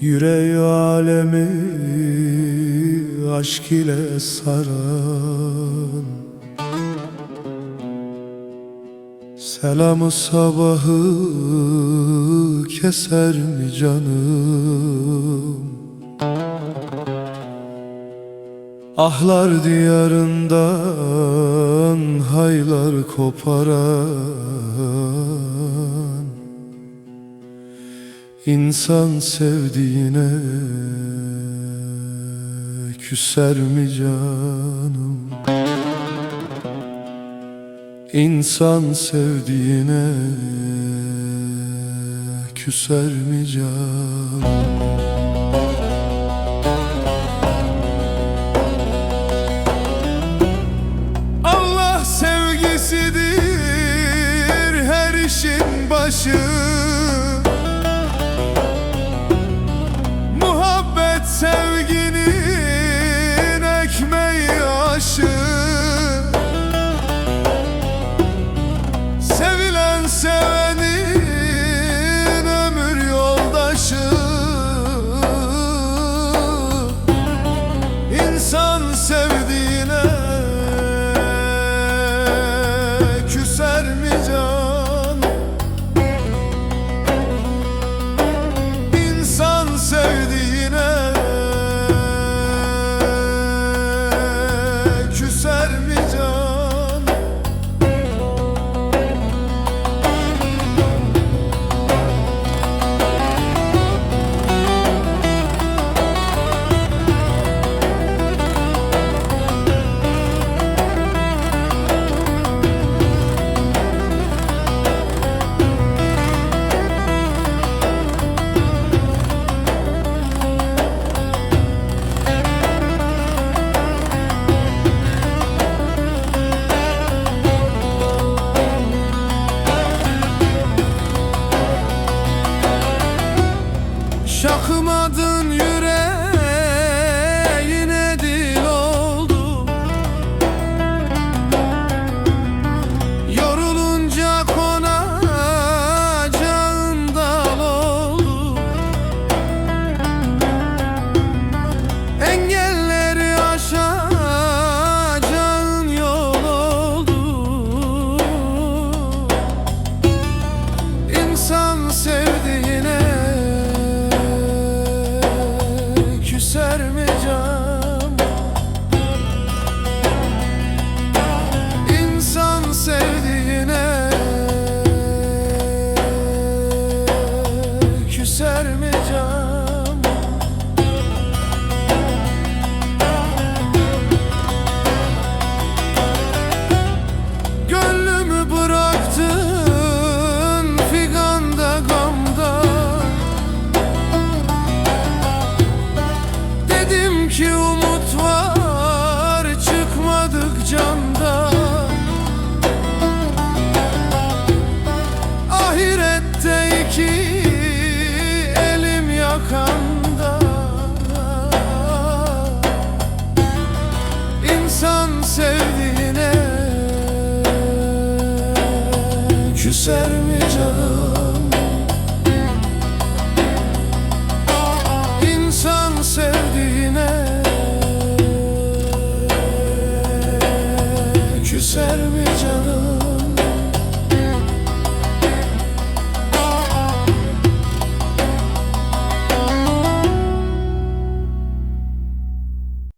Yüreği alemi aşk ile saran Selamı sabahı keser mi canım? Ahlar diyarından haylar koparan İnsan sevdiğine küser mi canım? İnsan sevdiğine küser mi canım başı. Muhabbet sevginin ekmeği aşı. Sevilen sevenin ömür yoldaşı. İnsan sevdiğine küser mi küser mi canım? İnsan sevdiğine küser mi?